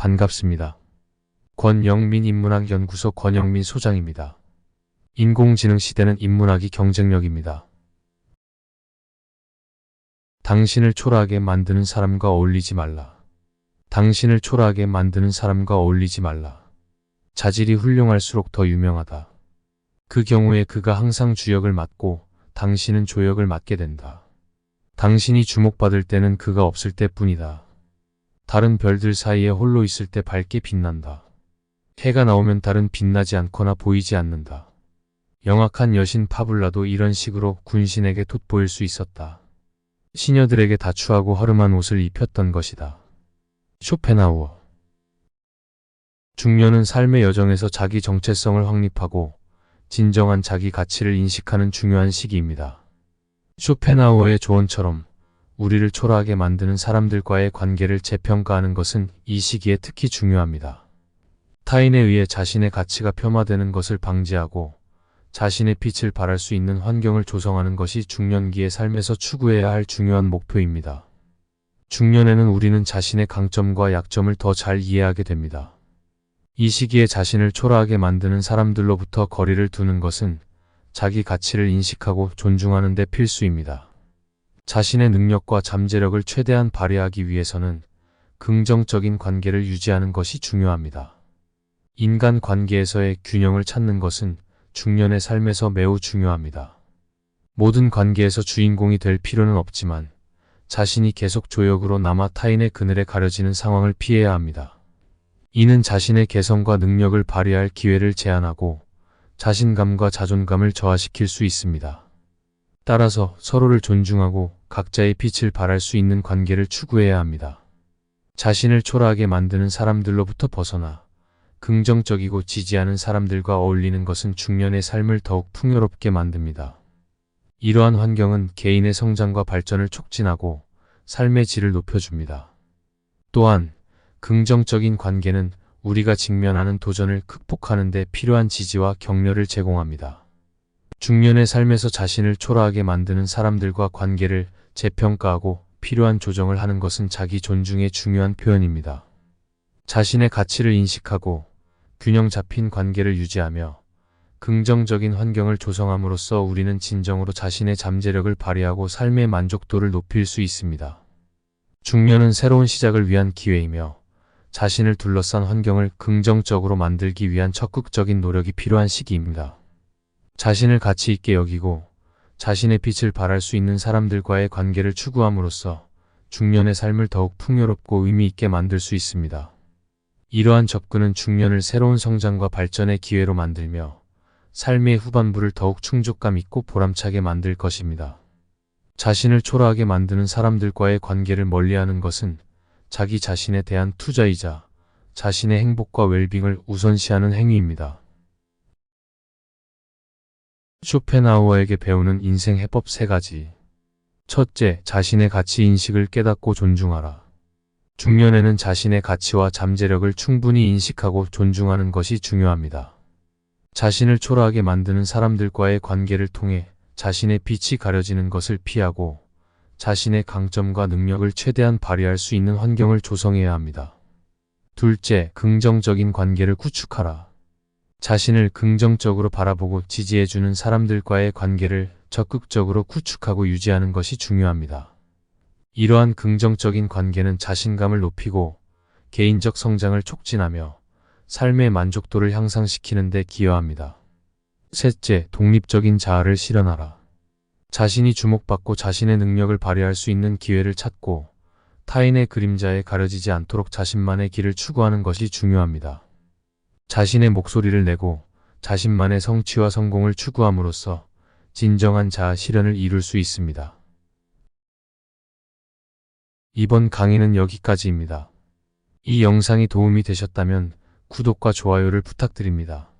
반갑습니다. 권영민 인문학 연구소 권영민 소장입니다. 인공지능 시대는 인문학이 경쟁력입니다. 당신을 초라하게 만드는 사람과 어울리지 말라. 당신을 초라하게 만드는 사람과 어울리지 말라. 자질이 훌륭할수록 더 유명하다. 그 경우에 그가 항상 주역을 맡고 당신은 조역을 맡게 된다. 당신이 주목받을 때는 그가 없을 때뿐이다. 다른 별들 사이에 홀로 있을 때 밝게 빛난다. 해가 나오면 달은 빛나지 않거나 보이지 않는다. 영악한 여신 파블라도 이런 식으로 군신에게 돋보일 수 있었다. 시녀들에게 다추하고 허름한 옷을 입혔던 것이다. 쇼펜하우어 중년은 삶의 여정에서 자기 정체성을 확립하고 진정한 자기 가치를 인식하는 중요한 시기입니다. 쇼펜하우어의 조언처럼 우리를 초라하게 만드는 사람들과의 관계를 재평가하는 것은 이 시기에 특히 중요합니다. 타인에 의해 자신의 가치가 폄하되는 것을 방지하고 자신의 빛을 발할 수 있는 환경을 조성하는 것이 중년기의 삶에서 추구해야 할 중요한 목표입니다. 중년에는 우리는 자신의 강점과 약점을 더 잘 이해하게 됩니다. 이 시기에 자신을 초라하게 만드는 사람들로부터 거리를 두는 것은 자기 가치를 인식하고 존중하는 데 필수입니다. 자신의 능력과 잠재력을 최대한 발휘하기 위해서는 긍정적인 관계를 유지하는 것이 중요합니다. 인간 관계에서의 균형을 찾는 것은 중년의 삶에서 매우 중요합니다. 모든 관계에서 주인공이 될 필요는 없지만 자신이 계속 조역으로 남아 타인의 그늘에 가려지는 상황을 피해야 합니다. 이는 자신의 개성과 능력을 발휘할 기회를 제한하고 자신감과 자존감을 저하시킬 수 있습니다. 따라서 서로를 존중하고 각자의 빛을 발할 수 있는 관계를 추구해야 합니다. 자신을 초라하게 만드는 사람들로부터 벗어나 긍정적이고 지지하는 사람들과 어울리는 것은 중년의 삶을 더욱 풍요롭게 만듭니다. 이러한 환경은 개인의 성장과 발전을 촉진하고 삶의 질을 높여줍니다. 또한 긍정적인 관계는 우리가 직면하는 도전을 극복하는 데 필요한 지지와 격려를 제공합니다. 중년의 삶에서 자신을 초라하게 만드는 사람들과 관계를 재평가하고 필요한 조정을 하는 것은 자기 존중의 중요한 표현입니다. 자신의 가치를 인식하고 균형 잡힌 관계를 유지하며 긍정적인 환경을 조성함으로써 우리는 진정으로 자신의 잠재력을 발휘하고 삶의 만족도를 높일 수 있습니다. 중년은 새로운 시작을 위한 기회이며 자신을 둘러싼 환경을 긍정적으로 만들기 위한 적극적인 노력이 필요한 시기입니다. 자신을 가치 있게 여기고 자신의 빛을 발할 수 있는 사람들과의 관계를 추구함으로써 중년의 삶을 더욱 풍요롭고 의미 있게 만들 수 있습니다. 이러한 접근은 중년을 새로운 성장과 발전의 기회로 만들며 삶의 후반부를 더욱 충족감 있고 보람차게 만들 것입니다. 자신을 초라하게 만드는 사람들과의 관계를 멀리하는 것은 자기 자신에 대한 투자이자 자신의 행복과 웰빙을 우선시하는 행위입니다. 쇼펜하우어에게 배우는 인생 해법 3가지. 첫째, 자신의 가치 인식을 깨닫고 존중하라. 중년에는 자신의 가치와 잠재력을 충분히 인식하고 존중하는 것이 중요합니다. 자신을 초라하게 만드는 사람들과의 관계를 통해 자신의 빛이 가려지는 것을 피하고 자신의 강점과 능력을 최대한 발휘할 수 있는 환경을 조성해야 합니다. 둘째, 긍정적인 관계를 구축하라. 자신을 긍정적으로 바라보고 지지해주는 사람들과의 관계를 적극적으로 구축하고 유지하는 것이 중요합니다. 이러한 긍정적인 관계는 자신감을 높이고 개인적 성장을 촉진하며 삶의 만족도를 향상시키는 데 기여합니다. 셋째, 독립적인 자아를 실현하라. 자신이 주목받고 자신의 능력을 발휘할 수 있는 기회를 찾고 타인의 그림자에 가려지지 않도록 자신만의 길을 추구하는 것이 중요합니다. 자신의 목소리를 내고 자신만의 성취와 성공을 추구함으로써 진정한 자아 실현을 이룰 수 있습니다. 이번 강의는 여기까지입니다. 이 영상이 도움이 되셨다면 구독과 좋아요를 부탁드립니다.